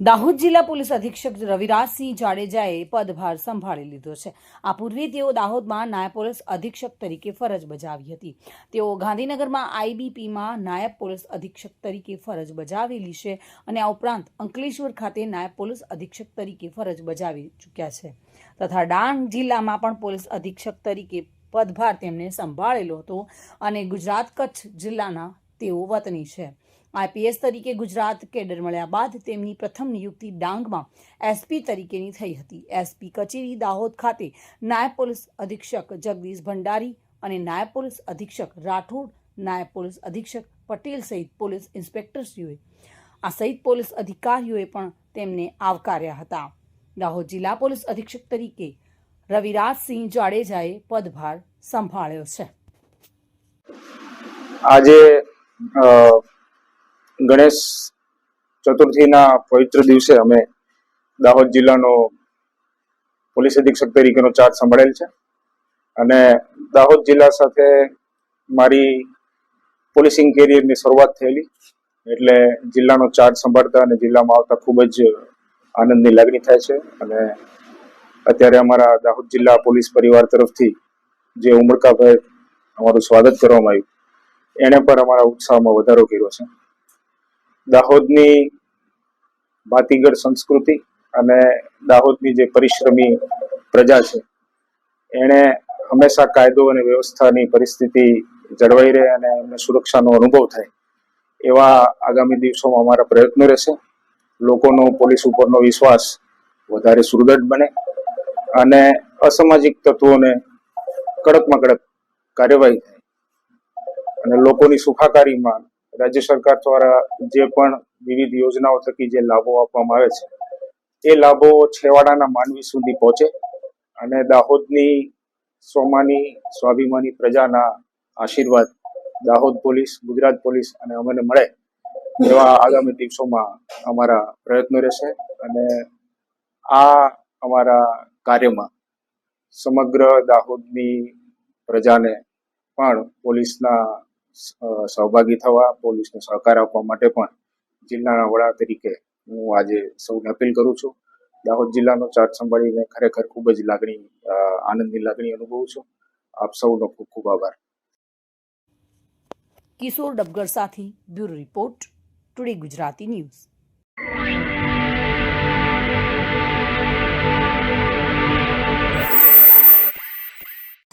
દાહોદ જિલ્લા પોલીસ અધિક્ષક રવિરાજસિંહ જાડેજાએ પદભાર સંભાળી લીધો છે. આ પૂર્વે તેઓ દાહોદમાં નાયબ પોલીસ અધિક્ષક તરીકે ફરજ બજાવી હતી. તેઓ ગાંધીનગરમાં આઈબીપીમાં નાયબ પોલીસ અધિક્ષક તરીકે ફરજ બજાવેલી છે અને આ ઉપરાંત અંકલેશ્વર ખાતે નાયબ પોલીસ અધિક્ષક તરીકે ફરજ બજાવી ચૂક્યા છે. તથા ડાંગ જિલ્લામાં પણ પોલીસ અધિક્ષક તરીકે પદભાર તેમણે સંભાળેલો હતો અને ગુજરાત કચ્છ જિલ્લાના તેઓ વતની છે. આઈપીએસ તરીકે ગુજરાત કેડર મળ્યા બાદ તેમની પ્રથમ નિયુક્તિ ડાંગમાં એસપી તરીકેની થઈ હતી. એસપી કચેરી દાહોદ ખાતે નાયબ પોલીસ અધિક્ષક જગદીશ ભંડારી અને નાયબ પોલીસ અધિક્ષક રાઠોડ, નાયબ પોલીસ અધિક્ષક પટેલ સહિત પોલીસ ઇન્સ્પેક્ટરશ્રીઓએ આ સહિત પોલીસ અધિકારીઓએ પણ તેમને આવકાર્યા હતા. દાહોદ જિલ્લા પોલીસ અધિક્ષક તરીકે રવિરાજસિંહ જાડેજાએ પદભાર સંભાળ્યો છે. આજે ગણેશ ચતુર્થીના પવિત્ર દિવસે અમે દાહોદ જિલ્લાનો પોલીસ અધિક્ષક તરીકેનો ચાર્જ સંભાળેલ છે. અને દાહોદ જિલ્લા સાથે મારી પોલીસિંગ કેરિયરની શરૂઆત થયેલી. એટલે જિલ્લાનો ચાર્જ સંભાળતા અને જિલ્લામાં આવતા ખૂબ જ આનંદની લાગણી થાય છે. અને અત્યારે અમારા દાહોદ જિલ્લા પોલીસ પરિવાર તરફથી જે ઉમળકાભેર અમારું સ્વાગત કરવામાં આવ્યું. એણે પણ અમારા ઉત્સાહમાં વધારો કર્યો છે. દાહોદની ભાતીગળ સંસ્કૃતિ અને દાહોદની જે પરિશ્રમી પ્રજા છે, એણે હંમેશા કાયદો અને વ્યવસ્થાની પરિસ્થિતિ જળવાઈ રહે અને એમને સુરક્ષાનો અનુભવ થાય, એવા આગામી દિવસોમાં અમારા પ્રયત્નો રહેશે. લોકોનો પોલીસ ઉપરનો વિશ્વાસ વધારે સુદૃઢ બને અને અસામાજિક તત્વોને કડકમાં કડક કાર્યવાહી થાય અને લોકોની સુખાકારીમાં રાજ્ય સરકાર દ્વારા જે પણ વિવિધ યોજનાઓ થકી જે લાભો આપવામાં આવે છે, એ લાભો છેવાડાના માનવી સુધી પહોંચે અને દાહોદની સોમાની સ્વાભિમાની પ્રજાના આશીર્વાદ દાહોદ પોલીસ, ગુજરાત પોલીસ અને અમને મળે એવા આગામી દિવસોમાં અમારા પ્રયત્નો રહેશે અને આ અમારા કાર્યમાં સમગ્ર દાહોદની પ્રજાને પણ પોલીસના સહભાગી થવા, પોલીસને સહકાર આપવા માટે પણ જિલ્લાના વડા તરીકે હું આજે સૌને અપીલ કરું છું. દાહોદ જિલ્લાનો ચાર્જ સંભાળીને ખરેખર ખૂબ જ લાગણી આનંદની લાગણી અનુભવું છું. આપ સૌનો ખૂબ ખૂબ આભાર. કિશોર ડબગર સાથે bureau report, today Gujarati news.